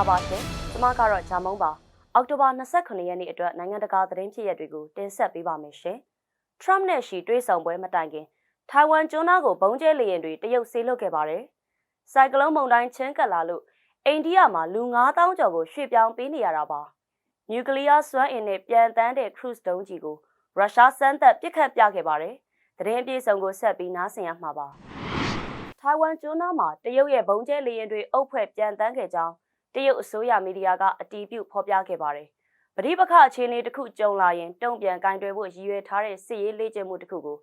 ္ဂလာပါရှင်။ကျွန်မကတော့ဂျာမုံပါ။အောက်တိုဘာ29ရက်နေ့အတွက်နိုင်ငံတကာသတင်းဖြစ်ရပ်တွေကိုတင်ဆက်ပေးပါမယ်ရှင်။ Trump နဲ့ရှီတွေ့ဆုံပွဲမတိုင်ခင်ထိုင်ဝမ်ကျွန်းသားကိုဘုံကျဲလေရင်တွေတရုတ်ဆေးလွတ်ခဲ့ပါတယ်။စိုက်ကလုန်းမုန်တိုင်းချင်းကပ်လာလို့အိန္ဒိယမှာလူ9000ကျော်ကိုရွှေ့ပြောင်းပေးနေရတာပါ။နျူကလ িয়ার စွမ်းအင်နဲ့ပြန်တန်းတဲ့ cruise ဒုံးကြီးကိုရုရှားစမ်းသပ်ပစ်ခတ်ပြခဲ့ပါတယ်။သတင်းအပြည့်အစုံကိုဆက်ပြီးနားဆင်ရမှာပါ။ထိုင်ဝမ်ကျွန်းသားမှာတရုတ်ရဲ့ဘုံကျဲလေရင်တွေအုပ်ဖွဲ့ပြန်တန်းခဲ့ကြောင်း တရုတ်အစိုးရမီဒီယာကအတီးပြုတ်ဖော်ပြခဲ့ပါတယ်။ပဋိပက္ခအခြေအနေတစ်ခုကြုံလာရင်တုံ့ပြန်ကင်တွယ်ဖို့ရည်ရွယ်ထားတဲ့စစ်ရေးလေ့ကျင့်မှုတစ်ခုကို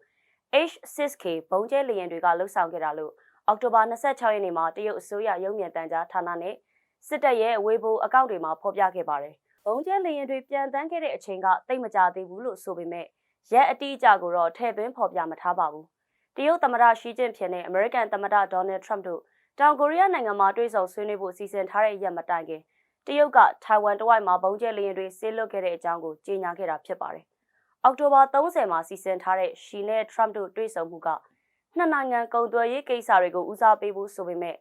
H6K ဘုံကျဲလေရင်တွေကလှုပ်ဆောင်ခဲ့တာလို့အောက်တိုဘာ26ရက်နေ့မှာတရုတ်အစိုးရရုံမြင့်တန်းကြားဌာနနဲ့စစ်တပ်ရဲ့ဝေဘိုအကောင့်တွေမှာဖော်ပြခဲ့ပါတယ်။ဘုံကျဲလေရင်တွေပြန်တန်းခဲ့တဲ့အချိန်ကတိတ်မကြသေးဘူးလို့ဆိုပေမဲ့ရက်အတိအကျကိုတော့ထည့်သွင်းဖော်ပြမထားပါဘူး။တရုတ်သမ္မတရှီကျင့်ဖျင်နဲ့အမေရိကန်သမ္မတဒေါ်နယ်ထရမ့်တို့ တောင်ကိုရီးယားနိုင်ငံမှာတွေ့ဆုံဆွေးနွေးဖို့စီစဉ်ထားတဲ့ရက်မတိုင်ခင်တရုတ်ကထိုင်ဝမ်တဝိုက်မှာဘုံကျဲလေရင်တွေဆေးလွတ်ခဲ့တဲ့အကြောင်းကိုကြေညာခဲ့တာဖြစ်ပါတယ်။အောက်တိုဘာ30မှာစီစဉ်ထားတဲ့ရှီနဲ့ထရမ့်တို့တွေ့ဆုံမှုကနှစ်နိုင်ငံကုန်သွယ်ရေးကိစ္စတွေကိုဦးစားပေးဖို့ဆိုပေမဲ့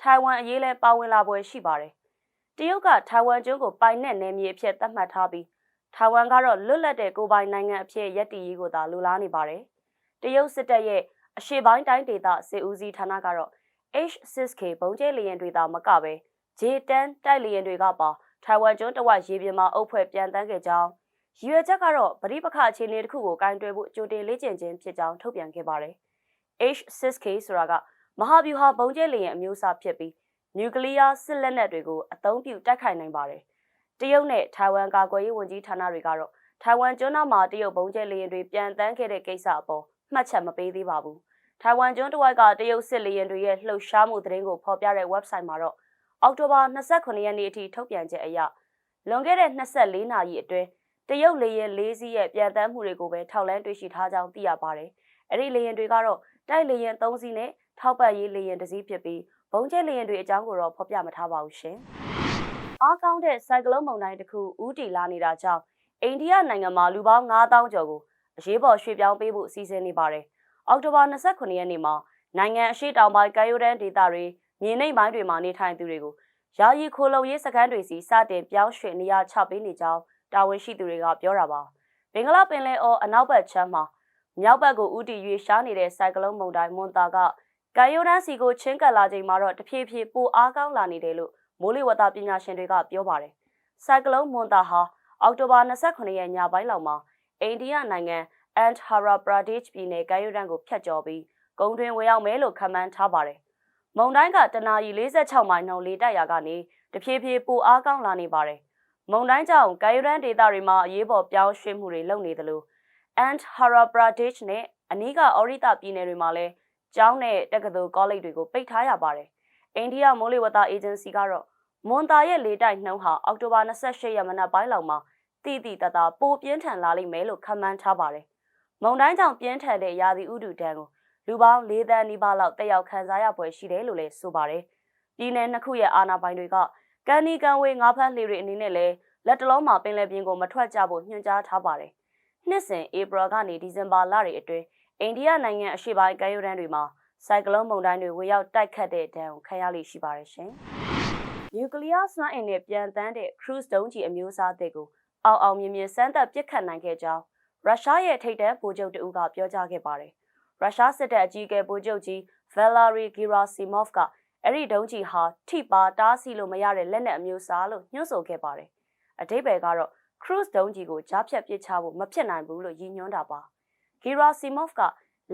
ထိုင်ဝမ်အရေးလဲပါဝင်လာပွဲရှိပါတယ်။တရုတ်ကထိုင်ဝမ်ကျွန်းကိုပိုင်နဲ့နယ်မြေအဖြစ်သတ်မှတ်ထားပြီးထိုင်ဝမ်ကတော့လွတ်လပ်တဲ့ကိုယ်ပိုင်နိုင်ငံအဖြစ်ရည်တည်ရေးကိုသာလိုလားနေပါတယ်။တရုတ်စစ်တပ်ရဲ့အရှေ့ပိုင်းတိုင်းဒေသစစ်ဦးစီးဌာနကတော့ H6K ဘုံကျဲလေယာဉ်တွေသာမကပဲ J10 တိုက်လေယာဉ်တွေကပါထိုင်ဝမ်ကျွန်းတဝက်ရေပြင်မှာအုပ်ဖွဲ့ပြန်တန်းခဲ့ကြောင်းရည်ရွယ်ချက်ကတော့ပဋိပက္ခအခြေအနေတစ်ခုကိုကင်တွယ်ဖို့ကြိုတင်လေ့ကျင့်ခြင်းဖြစ်ကြောင်းထုတ်ပြန်ခဲ့ပါတယ်။ H6K ဆိုတာကမဟာဗျူဟာဘုံကျဲလေယာဉ်အမျိုးအစားဖြစ်ပြီးနျူကလ িয়ার စစ်လက်နက်တွေကိုအသုံးပြုတိုက်ခိုက်နိုင်ပါတယ်။တရုတ်နဲ့ထိုင်ဝမ်ကာကွယ်ရေးဝန်ကြီးဌာနတွေကတော့ထိုင်ဝမ်ကျွန်းသားမှာတရုတ်ဘုံကျဲလေယာဉ်တွေပြန်တန်းခဲ့တဲ့ကိစ္စအပေါ်မှတ်ချက်မပေးသေးပါဘူး။ ထိုင်ဝမ်ကျွန်းတစ်ဝိုက်ကတရုတ်စစ်လေယာဉ်တွေရဲ့လှုပ်ရှားမှုသတင်းကိုဖော်ပြတဲ့ website မှာတော့အောက်တိုဘာ29ရက်နေ့အထိထုတ်ပြန်ချက်အရလွန်ခဲ့တဲ့24နာရီအတွင်းတရုတ်လေယာဉ်၄စီးရဲ့ပြန်တမ်းမှုတွေကိုပဲထောက်လန်းတွေ့ရှိထားကြောင်းသိရပါတယ်။အဲ့ဒီလေယာဉ်တွေကတော့တိုက်လေယာဉ်၃စီးနဲ့ထောက်ပံ့ရေးလေယာဉ်တစ်စီးဖြစ်ပြီးဘုံကျဲလေယာဉ်တွေအကြောင်းကိုတော့ဖော်ပြမထားပါဘူးရှင်။အားကောင်းတဲ့စိုက်ကလုန်းမုန်တိုင်းတစ်ခုဥတီလာနေတာကြောင့်အိန္ဒိယနိုင်ငံမှာလူပေါင်း9000ကျော်ကိုအရေးပေါ်ရွှေ့ပြောင်းပေးဖို့အစီအစဉ်နေပါတယ်။ အောက်တိုဘာ29ရက်နေ့မှာနိုင်ငံအရှိတောင်ပိုင်းကယိုဒန်ဒေသတွေမြေနိမ့်ပိုင်းတွေမှာနေထိုင်သူတွေကိုယာယီခိုလုံရေးစခန်းတွေစီစတင်ပြောင်းရွှေ့နေရချပေးနေကြောင်းတာဝန်ရှိသူတွေကပြောတာပါ။ဘင်္ဂလားပင်လယ်အော်အနောက်ဘက်ချမ်းမှာမြောက်ဘက်ကိုဥတီရွေရှားနေတဲ့စိုက်ကလုန်းမုန်တိုင်းမွန်တာကကယိုဒန်စီကိုချင်းကပ်လာချိန်မှာတော့တဖြည်းဖြည်းပိုအားကောင်းလာနေတယ်လို့မိုးလေဝသပညာရှင်တွေကပြောပါတယ်။စိုက်ကလုန်းမွန်တာဟာအောက်တိုဘာ29ရက်ညပိုင်းလောက်မှာအိန္ဒိယနိုင်ငံ အန်ဟာရာပရာဒေ့ချ်ပြည်နယ်ကယိုဒန်ကိုဖျက်ကျော်ပြီးကုန်းတွင်ဝင်ရောက်မယ်လို့ခန့်မှန်းထားပါတယ်။မုန်တိုင်းကတနာရီ46မိုင်နှုန်းလေတိုက်ရာကနေတဖြည်းဖြည်းပိုအားကောင်းလာနေပါတယ်။မုန်တိုင်းကြောင့်ကယိုဒန်ဒေသတွေမှာအရေးပေါ်ပြောင်းရွှေ့မှုတွေလုပ်နေသလိုအန်ဟာရာပရာဒေ့ချ်နဲ့အနီးကအော်ရီတာပြည်နယ်တွေမှာလည်းကျောင်းနဲ့တက္ကသိုလ်ကောလိပ်တွေကိုပိတ်ထားရပါတယ်။အိန္ဒိယမိုးလေဝသအေဂျင်စီကတော့မွန်တာရဲ့လေတိုက်နှုန်းဟာအောက်တိုဘာ28ရက်မနက်ပိုင်းလောက်မှာတိတိတသားပိုပြင်းထန်လာလိမ့်မယ်လို့ခန့်မှန်းထားပါတယ်။ မုန်တိုင်းကြောင့်ပြင်းထန်တဲ့ရာသီဥတုတန်းကိုလူပေါင်း၄သန်းနီးပါးလောက်တက်ရောက်ခံစားရပွဲရှိတယ်လို့လည်းဆိုပါတယ်။ပြည်내နှစ်ခုရဲ့အာဏာပိုင်တွေကကန်နီကန်ဝေးငါးဖမ်းလှေတွေအနေနဲ့လည်းလက်တလုံးမှာပင်လယ်ပြင်ကိုမထွက်ကြဖို့ညွှန်ကြားထားပါတယ်။နှစ်စဉ်ဧပြီကနေဒီဇင်ဘာလတွေအတွင်းအိန္ဒိယနိုင်ငံအရှေ့ပိုင်းကမ်းရိုးတန်းတွေမှာဆိုင်ကလုန်းမုန်တိုင်းတွေဝင်ရောက်တိုက်ခတ်တဲ့ဒဏ်ကိုခံရလိမ့်ရှိပါတယ်ရှင်။နျူကလ িয়ার စွမ်းအင်နဲ့ပြန်တန်းတဲ့ cruise ဒုံးကျည်အမျိုးအစားတွေကိုအောင်အောင်မြင်မြင်စမ်းသပ်ပစ်ခတ်နိုင်ခဲ့ကြောင်း ရုရှားရဲ့ထိပ်တန်းဗိုလ်ချုပ်တဦးကပြောကြားခဲ့ပါတယ်။ရုရှားစစ်တပ်အကြီးအကဲဗိုလ်ချုပ်ကြီး Valery Gerasimov ကအဲ့ဒီဒုံးကျည်ဟာထိပါတားဆီးလို့မရတဲ့လက်နက်အမျိုးအစားလို့ညွှန်းဆိုခဲ့ပါတယ်။အတိပ္ပယ်ကတော့ cruise ဒုံးကျည်ကိုကြားဖြတ်ပစ်ချဖို့မဖြစ်နိုင်ဘူးလို့ရည်ညွှန်းတာပါ။ Gerasimov က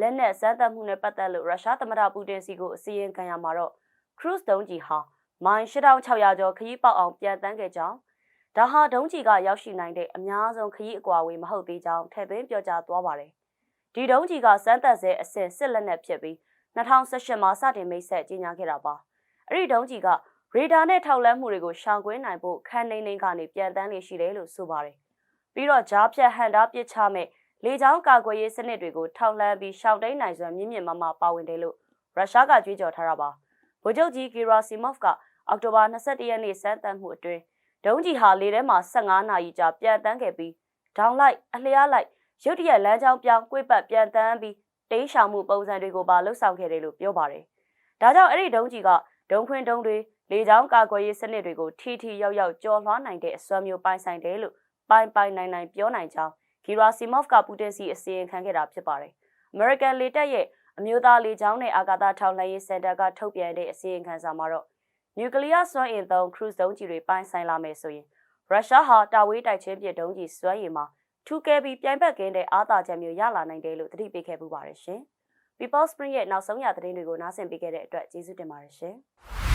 လက်နက်စမ်းသပ်မှုနဲ့ပတ်သက်လို့ရုရှားသမ္မတပူတင်စီကိုအစီရင်ခံရမှာတော့ cruise ဒုံးကျည်ဟာမိုင်8600ကျော်ခရီးပေါက်အောင်ပြန်တန်းခဲ့ကြောင်း ဒါဟာဒုံးကျည်ကရောက်ရှိနိုင်တဲ့အများဆုံးခရီးအကွာအဝေးမဟုတ်သေးကြောင်းထည့်သွင်းပြောကြားသွားပါတယ်။ဒီဒုံးကျည်ကစမ်းသပ်ဆဲအဆင့်စစ်လက်နက်ဖြစ်ပြီး2018မှာစတင်မိတ်ဆက်ကြီးညာခဲ့တာပါ။အဲ့ဒီဒုံးကျည်ကရေဒါနဲ့ထောက်လန်းမှုတွေကိုရှောင်ကွင်းနိုင်ဖို့ခန်းနေနေကနေပြန်တန်းနေရှိတယ်လို့ဆိုပါတယ်။ပြီးတော့ဂျားဖြတ်ဟန်တာပစ်ချမဲ့လေကြောင်းကာကွယ်ရေးစနစ်တွေကိုထောက်လှမ်းပြီးရှောင်တိန်နိုင်စွာမြင့်မြင့်မမပါဝင်တယ်လို့ရုရှားကကြွေးကြော်ထားတာပါဗိုလ်ချုပ်ကြီးဂီရာစီမော့ဖ်ကအောက်တိုဘာ22ရက်နေ့စမ်းသပ်မှုအတွင်း ဒုံးကြီးဟာလေထဲမှာ15နာရီကြာပြန်တန်းခဲ့ပြီးဒေါင်လိုက်အလျားလိုက်ရုတ်တရက်လမ်းကြောင်းပြောင်းကွေ့ပတ်ပြန်တန်းပြီးတိန်းရှောင်မှုပုံစံတွေကိုပါလှုပ်ဆောင်ခဲ့တယ်လို့ပြောပါတယ်။ဒါကြောင့်အဲ့ဒီဒုံးကြီးကဒုံခွင်းဒုံတွေလေကြောင်းကာကွယ်ရေးစနစ်တွေကိုထိထိရောက်ရောက်ကျော်လွှားနိုင်တဲ့အစွမ်းမျိုးပိုင်ဆိုင်တယ်လို့ပိုင်ပိုင်နိုင်နိုင်ပြောနိုင်ကြောင်းဂီရာစီမော့ဖ်ကပူတင်စီအစီရင်ခံခဲ့တာဖြစ်ပါတယ်။ American လေတပ်ရဲ့အမျိုးသားလေကြောင်းနဲ့အာကာသထောက်လှမ်းရေးစင်တာကထုတ်ပြန်တဲ့အစီရင်ခံစာမှာတော့ နျူကလ িয়ার စွမ်းအင်သုံး cruise ဒုံးကျည်တွေပိုင်ဆိုင်လာမယ်ဆိုရင်ရုရှားဟာတာဝေးတိုက်ချင်းပစ်ဒုံးကျည်စွမ်းရည်မှာထူးကဲပြီးပြိုင်ဘက်ကင်းတဲ့အားသာချက်မျိုးရလာနိုင်တယ်လို့သတိပေးခဲ့ပူပါတယ်ရှင်။ People Spring ရဲ့နောက်ဆုံးရသတင်းတွေကိုနားဆင်ပေးခဲ့တဲ့အတွက်ကျေးဇူးတင်ပါတယ်ရှင်။